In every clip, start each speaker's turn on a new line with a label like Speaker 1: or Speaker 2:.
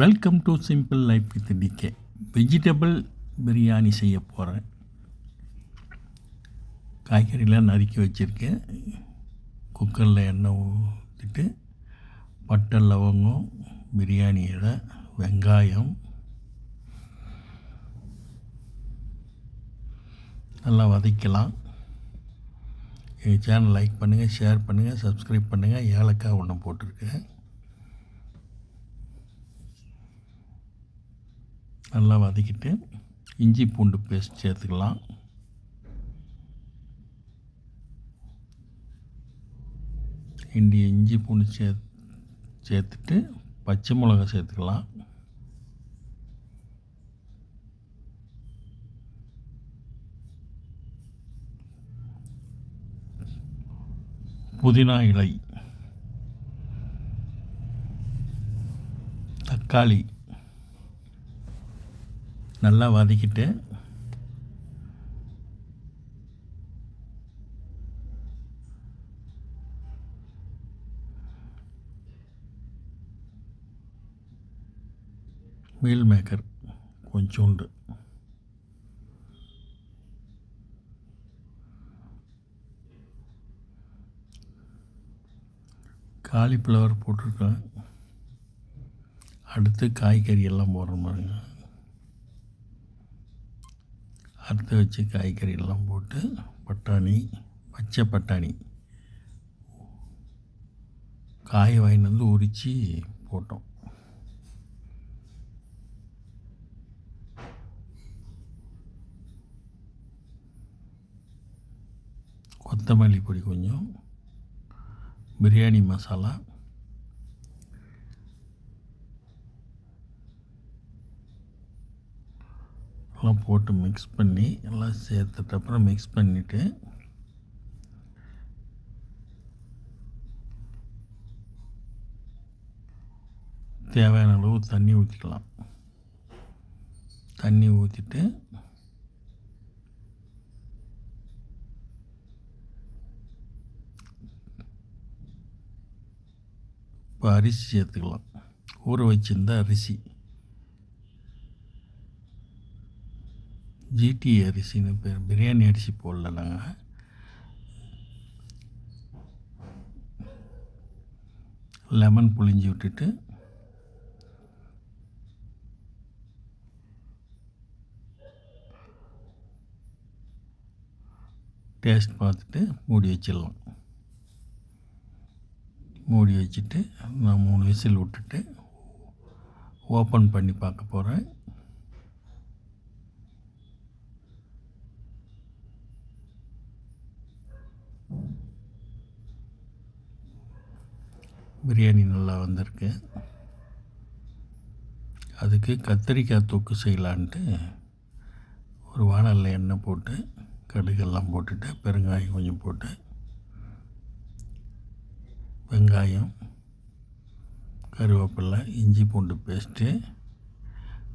Speaker 1: Welcome to simple life with DK vegetable biryani செய்ய போகிறேன் காய்கறிலாம் நறுக்கி வச்சுருக்கேன். குக்கரில் எண்ணெய் ஊற்றிட்டு பட்டை லவங்கம் பிரியாணி இலை வெங்காயம் நல்லா வதக்கலாம் எங்கள் சேனல் லைக் பண்ணுங்கள் ஷேர் பண்ணுங்கள் சப்ஸ்கிரைப் பண்ணுங்கள் ஏலக்காய் ஒன்று போட்டிருக்கேன். நல்லா வதக்கிட்டு இஞ்சி பூண்டு பேஸ்ட் சேர்த்துக்கலாம். இண்டி இஞ்சி பூண்டு சே சேர்த்துட்டு பச்சை மிளகா சேர்த்துக்கலாம். புதினா இலை. தக்காளி. நல்லா வதக்கிட்டு மீல் மேக்கர் கொஞ்சோண்டு. காலிஃப்ளவர் போட்டிருக்கேன். அடுத்து காய்கறி எல்லாம் போடுற மாதிரிங்க. அறுத்து வச்சு காய்கறியெல்லாம் போட்டு பட்டாணி பச்சை பட்டாணி காய் வாங்கிட்டு வந்து உரித்து போட்டோம். கொத்தமல்லி பொடி கொஞ்சம் பிரியாணி மசாலா எல்லாம் போட்டு மிக்ஸ் பண்ணி எல்லாம் சேர்த்துட்டு அப்புறம் மிக்ஸ் பண்ணிவிட்டு தேவையான அளவு தண்ணி ஊற்றிக்கலாம் தண்ணி ஊற்றிட்டு இப்போ அரிசி சேர்த்துக்கலாம். ஊற வச்சிருந்த அரிசி. ஜிடி அரிசின்னு பேர். பிரியாணி அரிசி போடல லெமன் புளிஞ்சு விட்டுட்டு டேஸ்ட் பார்த்துட்டு மூடி வச்சிடலாம். மூடி வச்சுட்டு நான் மூணு விசில் விட்டுட்டு ஓப்பன் பண்ணி பார்க்க போகிறேன் பிரியாணி நல்லா வந்திருக்கு. அதுக்கு கத்திரிக்காய் தொக்கு செய்யலான்ட்டு ஒரு வானலில் எண்ணெய் போட்டு கடுகெல்லாம் போட்டுட்டு பெருங்காயம் கொஞ்சம் போட்டு வெங்காயம் கருவேப்பிலை இஞ்சி பூண்டு பேஸ்ட்டு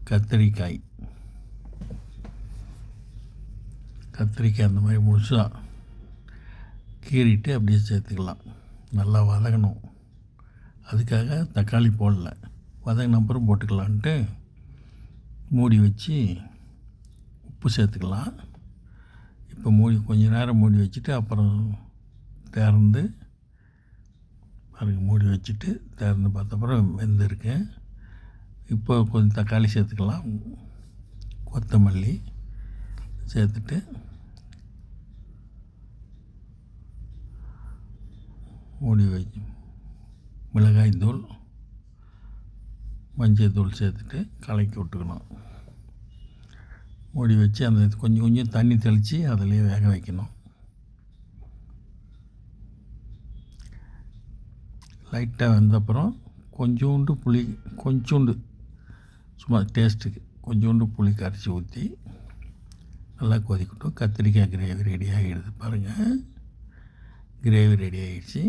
Speaker 1: கத்திரிக்காய். கத்திரிக்காய் அந்த மாதிரி முழுசாக கீறிட்டு அப்படியே சேர்த்துக்கலாம். நல்லா வதங்கணும். அதுக்காக தக்காளி போடல. வதங்கின அப்புறம் போட்டுக்கலான்ட்டு மூடி வச்சு உப்பு சேர்த்துக்கலாம். இப்போ மூடி கொஞ்ச நேரம் மூடி வச்சுட்டு அப்புறம் திறந்து அதுக்கு மூடி வச்சுட்டு திறந்து பார்த்த அப்புறம் வெந்திருக்கேன் இப்போ கொஞ்சம் தக்காளி சேர்த்துக்கலாம். கொத்தமல்லி சேர்த்துட்டு மூடி வச்சு மிளகாய் தூள் மஞ்சள் தூள் சேர்த்துட்டு கலக்கி விட்டுக்கணும். மூடி வச்சு அந்த கொஞ்சம் கொஞ்சம் தண்ணி தெளித்து அதிலே வேக வைக்கணும். லைட்டாக வந்தப்புறம் கொஞ்சோண்டு புளி கொஞ்சோண்டு சும்மா டேஸ்ட்டுக்கு கொஞ்சோண்டு புளி கரைச்சி ஊற்றி நல்லா கொதிக்கட்டும். கத்திரிக்காய் கிரேவி ரெடி ஆகிடுது பாருங்கள் கிரேவி ரெடி ஆகிடுச்சு.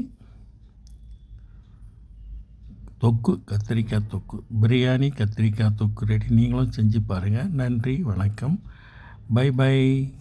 Speaker 1: தொக்கு கத்திரிக்காய் தொக்கு பிரியாணி கத்திரிக்காய் தொக்கு ரெடி நீங்களும் செஞ்சு பாருங்கள் நன்றி வணக்கம். By by